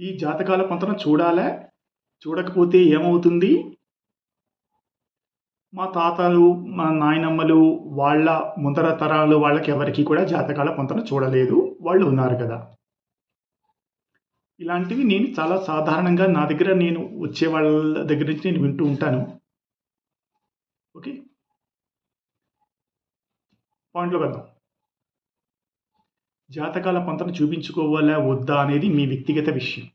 ఈ జాతకాల పొంతన చూడాలా? చూడకపోతే ఏమవుతుంది? మా తాతలు మా నాయనమ్మలు వాళ్ళ ముందర తరాలు వాళ్ళకి ఎవరికి కూడా జాతకాల పొంతన చూడలేదు. వాళ్ళు ఉన్నారు కదా. ఇలాంటివి నేను చాలా సాధారణంగా నా దగ్గర నేను వచ్చే వాళ్ళ దగ్గర నుంచి నేను వింటూ ఉంటాను. ఓకే? పాయింట్లో వెళ్దాం. జాతకాల పంతను చూపించుకోవాలా వద్దా అనేది మీ వ్యక్తిగత విషయం.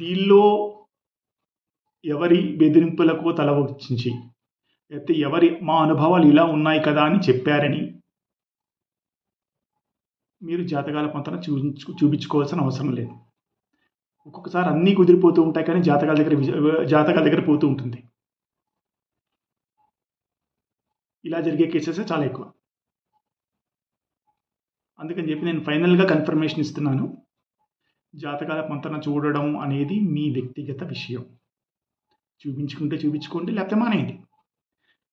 దీనిలో ఎవరి బెదిరింపులకు తల వచ్చించి లేకపోతే ఎవరి మా అనుభవాలు ఇలా ఉన్నాయి కదా అని చెప్పారని మీరు జాతకాల పంతన చూపించు చూపించుకోవాల్సిన అవసరం లేదు. ఒక్కొక్కసారి అన్నీ కుదిరిపోతూ ఉంటాయి కానీ జాతకాల దగ్గర జాతకాల దగ్గర పోతూ ఉంటుంది. ఇలా జరిగే కేసెస్ చాలా ఎక్కువ. అందుకని చెప్పి నేను ఫైనల్గా కన్ఫర్మేషన్ ఇస్తున్నాను. జాతకాల పొంతన చూడడం అనేది మీ వ్యక్తిగత విషయం. చూపించుకుంటే చూపించుకోండి లేకపోతే మానేయండి.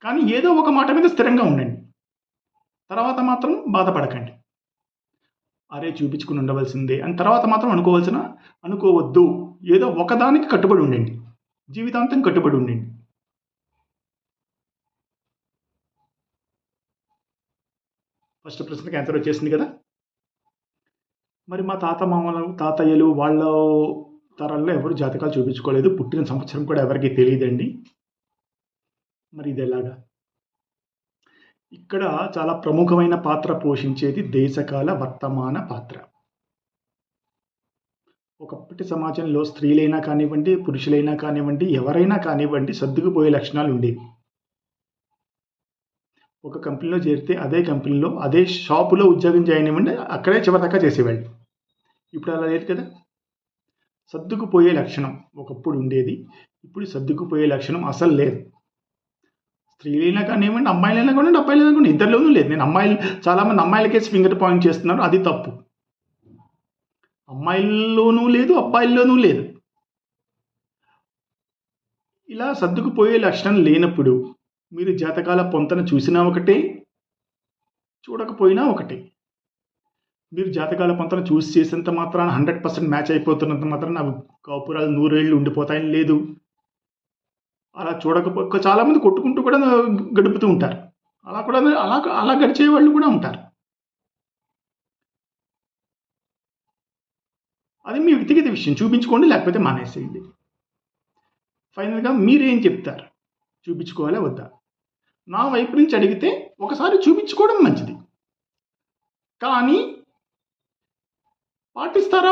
కానీ ఏదో ఒక మాట మీద స్థిరంగా ఉండండి. తర్వాత మాత్రం బాధపడకండి. అరే చూపించుకుని ఉండవలసిందే అని తర్వాత మాత్రం అనుకోవాల్సిన అనుకోవద్దు. ఏదో ఒకదానికి కట్టుబడి ఉండండి. జీవితాంతం కట్టుబడి ఉండండి. ఫస్ట్ ప్రశ్నకి ఆన్సర్ వచ్చేసింది కదా? మరి మా తాత మామలు తాతయ్యలు వాళ్ళ తరాల్లో ఎవరు జాతకాలు చూపించుకోలేదు. పుట్టిన సంవత్సరం కూడా ఎవరికి తెలియదండి. మరి ఇది ఎలాగా? ఇక్కడ చాలా ప్రముఖమైన పాత్ర పోషించేది దేశకాల వర్తమాన పాత్ర. ఒకప్పటి సమాజంలో స్త్రీలైనా కానివ్వండి పురుషులైనా కానివ్వండి ఎవరైనా కానివ్వండి సర్దుకుపోయే లక్షణాలు ఉండేవి. ఒక కంపెనీలో చేరితే అదే కంపెనీలో అదే షాపులో ఉద్యోగం చేయనివ్వండి అక్కడే చివరిదాకా చేసేవాళ్ళు. ఇప్పుడు అలా లేదు కదా. సర్దుకుపోయే లక్షణం ఒకప్పుడు ఉండేది ఇప్పుడు సర్దుకుపోయే లక్షణం అసలు లేదు. స్త్రీలైనా కానివ్వండి అమ్మాయిలైనా కానివ్వండి అబ్బాయిలైనా కానివ్వండి ఇద్దరిలోనూ లేదు. నేను అమ్మాయిలు చాలామంది అమ్మాయిలకేసి ఫింగర్ పాయింట్ చేస్తున్నారు అది తప్పు. అమ్మాయిల్లోనూ లేదు అబ్బాయిల్లోనూ లేదు. ఇలా సర్దుకుపోయే లక్షణం లేనప్పుడు మీరు జాతకాల పొంతన చూసినా ఒకటే చూడకపోయినా ఒకటే. మీరు జాతకాల పొంతన చూసి చేసేంత మాత్రాన హండ్రెడ్ పర్సెంట్ మ్యాచ్ అయిపోతున్నంత మాత్రాన అవి కాపురాలు నూరేళ్ళు ఉండిపోతాయని లేదు. అలా చూడకపో చాలామంది కొట్టుకుంటూ కూడా గడుపుతూ ఉంటారు. అలా కూడా అలా అలా గడిచే వాళ్ళు కూడా ఉంటారు. అది మీ వ్యక్తిగత విషయం. చూపించుకోండి లేకపోతే మానేసేయండి. ఫైనల్గా మీరేం చెప్తారు? చూపించుకోవాలా వద్దా? నా వైపు నుంచి అడిగితే ఒకసారి చూపించుకోవడం మంచిది. కానీ పాటిస్తారా?